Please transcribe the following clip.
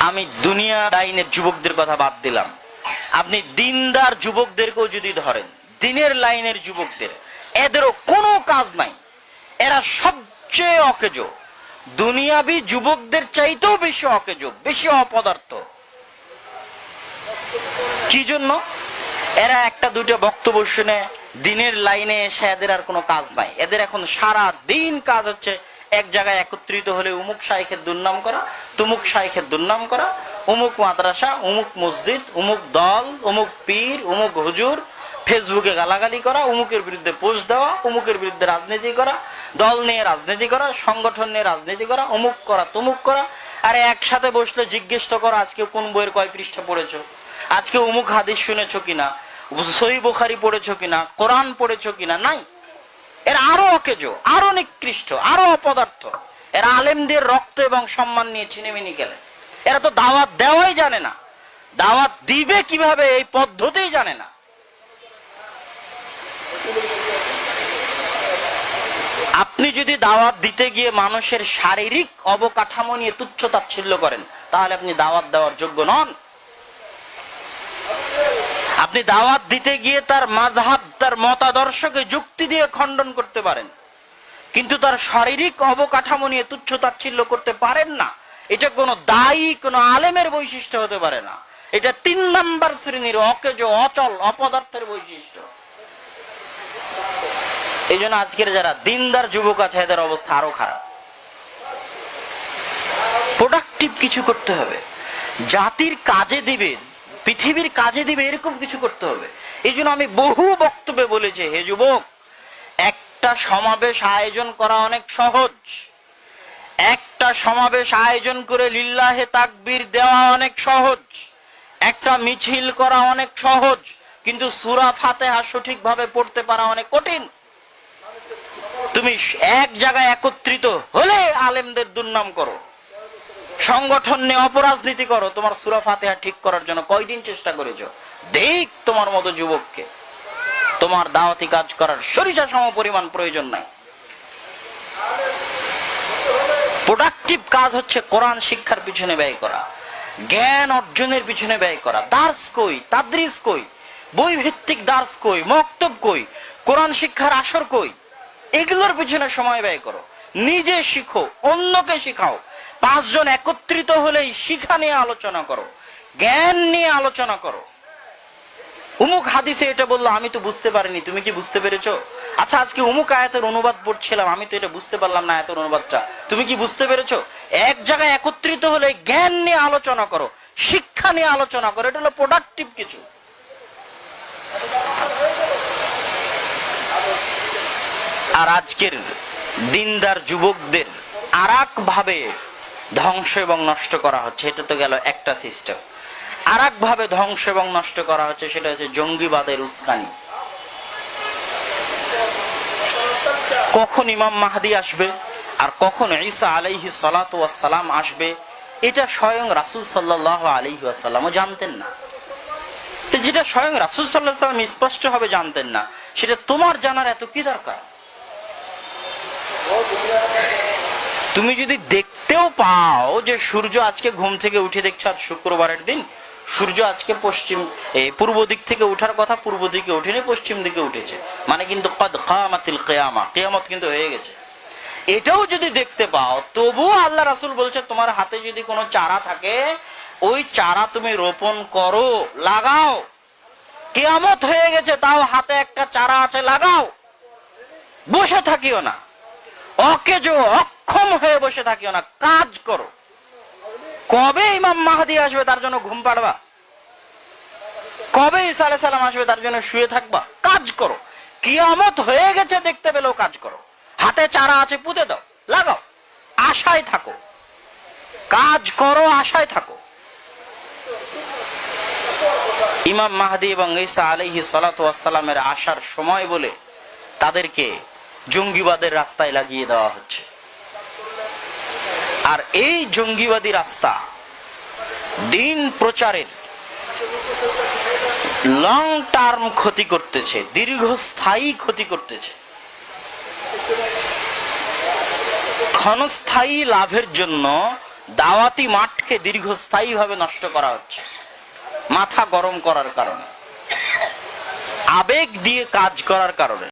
আমি দুনিয়া লাইনের যুবকদের কথা বাদ দিলাম। আপনি দিনদার যুবকদেরকেও যদি ধরেন, দিনের লাইনের যুবকদের, এদেরও কোনো কাজ নাই। এরা সবচেয়ে অকেজো। দুনিয়াবি যুবকদের চাইতেও বেশি অকেজো, বেশি অপদার্থ। কি জন্য? এরা একটা দুটো বক্তব্য শুনে দিনের লাইনে এসে এদের আর কোনো কাজ নাই। এদের এখন সারা দিন কাজ হচ্ছে এক জায়গায় একত্রিত হলে উমুক শাইখের দুর্নাম করা, তুমুক শাইখের দুর্নাম করা, উমুক মাদ্রাসা, উমুক মসজিদ, উমুক দল, উমুক পীর, উমুক হুজুর, ফেসবুকে গালাগালি করা, উমুকের বিরুদ্ধে পোস্ট দেওয়া, উমুকের বিরুদ্ধে রাজনীতি করা, দল নিয়ে রাজনীতি করা, সংগঠন নিয়ে রাজনীতি করা, উমুক করা, তুমুক করা, আরে একসাথে বসলে জিজ্ঞেস করো আজকে কোন বইয়ের কয় পৃষ্ঠা পড়েছো? আজকে উমুক হাদিস শুনেছো কিনা? সহি বুখারি পড়েছো কিনা? কোরআন পড়েছো কিনা? নাই। এরা আরও অকেজো, আরও নিকৃষ্ট, আরও অপদার্থ। এরা আলেমদের রক্ত এবং সম্মান নিয়ে ছিনেমিনি গেলে। এরা তো দাওয়াত দেওয়াই জানে না। দাওয়াত দিবে কীভাবে এই পদ্ধতিই জানে না। আপনি যদি দাওয়াত দিতে গিয়ে মানুষের শারীরিক অবকাঠামো নিয়ে তুচ্ছ তাচ্ছিল্য করেন, তাহলে আপনি দাওয়াত দেওয়ার যোগ্য নন। আপনি দাওয়াত দিতে গিয়ে তার মাঝহাব তার মতাদর্শকে যুক্তি দিয়ে খণ্ডন করতে পারেন। কিন্তু তার শারীরিক অবকাঠামো নিয়ে তুচ্ছ তাচ্ছিল্য করতে পারেন না। এটা কোনো দায়ী, কোনো আলেমের বৈশিষ্ট্য হতে পারে না। এটা তিন নাম্বার শ্রেণির অকেজ, অচল, অপদার্থের বৈশিষ্ট্য। এই জন্য আজকের যারা দিনদার যুবক আছে, এদের অবস্থা আরও খারাপ। প্রোডাক্টিভ কিছু করতে হবে। জাতির কাজে দিবে পৃথিবীর কাজে দিবে, এরকম কিছু করতে হবে। এই জন্য আমি বহু বক্তব্যে বলেছি হে যুবক, একটা সমাবেশ আয়োজন করা অনেক সহজ। একটা সমাবেশ আয়োজন করে লিল্লাহে তাকবীর দেওয়া অনেক সহজ। একটা মিছিল করা অনেক সহজ। কিন্তু সুরা ফাতেহা সঠিকভাবে পড়তে পারা অনেক কঠিন। তুমি এক জায়গায় একত্রিত হলে আলেমদের দুর্নাম করো। সংগঠন নিয়ে অপরাজনীতি করো, তোমার সুরা ফাতেহা ঠিক করার জন্য কয়দিন চেষ্টা করেছ? দেখ তোমার মতো যুবককে। তোমার দাওয়াতি কাজ করার সরিষা সম পরিমাণ প্রয়োজন নাই। প্রোডাক্টিভ কাজ হচ্ছে কোরআন শিক্ষার পিছনে ব্যয় করা, জ্ঞান অর্জনের পিছনে ব্যয় করা। দার্স কই? তাদ্রিস কই? বই ভিত্তিক দার্স কই? মক্তব কই? কোরআন শিক্ষার আসর কই? এগুলোর পিছনে সময় ব্যয় করো। নিজে শিখো, অন্যকে শিখাও। পাঁচজন একত্রিত হলেই শিখা নিয়ে আলোচনা করো, জ্ঞান নিয়ে আলোচনা করো। উমুক হাদিসে এটা বলল, আমি তো বুঝতে পারিনি, তুমি কি বুঝতে পেরেছ? আচ্ছা আজকে উমুক আয়াতের অনুবাদ পড়ছিলাম, আমি তো এটা বুঝতে পারলাম না আয়াতের অনুবাদটা। তুমি কি বুঝতে পেরেছ? এক জায়গায় একত্রিত হলে জ্ঞান নিয়ে আলোচনা করো, শিক্ষা নিয়ে আলোচনা করো, এটা হলো প্রোডাক্টিভ কিছু। আর আজকের দিনদার যুবকদের আর ভাবে ধ্বংস এবং নষ্ট করা হচ্ছে। এটা তো গেল একটা সিস্টেম আর ভাবে ধ্বংস এবং নষ্ট করা হচ্ছে সেটা হচ্ছে জঙ্গিবাদের উস্কানি। কখন ইমাম মাহাদি আসবে আর কখন ঈসা আলাইহি সালাম আসবে, এটা স্বয়ং রাসুল সাল্লাহ আলাইহি আসাল্লামও জানতেন না। তো যেটা স্বয়ং রাসুল সাল্লাহ সাল্লাম স্পষ্ট ভাবে জানতেন না, সেটা তোমার জানার এত কি দরকার? তুমি যদি দেখতেও পাও যে সূর্য আজকে ঘুম থেকে উঠে দেখছ আজ শুক্রবারের দিন, সূর্য আজকে পশ্চিম পূর্ব দিক থেকে উঠার কথা পূর্ব দিকে উঠেনি, পশ্চিম দিকে উঠেছে। মানে কিন্তু কেয়ামত কিন্তু হয়ে গেছে। এটাও যদি দেখতে পাও, তবুও আল্লাহ রাসুল বলছে, তোমার হাতে যদি কোনো চারা থাকে, ওই চারা তুমি রোপণ করো, লাগাও। কেয়ামত হয়ে গেছে, তাও হাতে একটা চারা আছে, লাগাও। বসে থাকিও না। অকেজ অক্ষম হয়ে বসে থাকিও না, কাজ করো। কবে ইমাম মাহাদি আসবে তার জন্য ঘুম পাড়বা? কবে ইসা সালাম আসবে তার জন্য শুয়ে থাকবা? কাজ করো। কিয়ামত হয়ে গেছে, দেখতে পেলেও কাজ করো। হাতে চারা আছে, পুঁতে দাও, লাগাও। আশায় থাকো। কাজ করো, আশায় থাকো। ইমাম মাহাদি এবং ঈসা আলাইহি সালাতামের আসার সময় বলে তাদেরকে জঙ্গিবাদের রাস্তায় লাগিয়ে দেওয়া হচ্ছে। আর এই জঙ্গিবাদী রাস্তা দিন প্রচারের লং টার্ম ক্ষতি করতেছে, দীর্ঘস্থায়ী ক্ষতি করতেছে। ক্ষণস্থায়ী লাভের জন্য দাওয়াতি মাঠকে দীর্ঘস্থায়ী ভাবে নষ্ট করা হচ্ছে, মাথা গরম করার কারণে। আবেগ দিয়ে কাজ করার কারণে।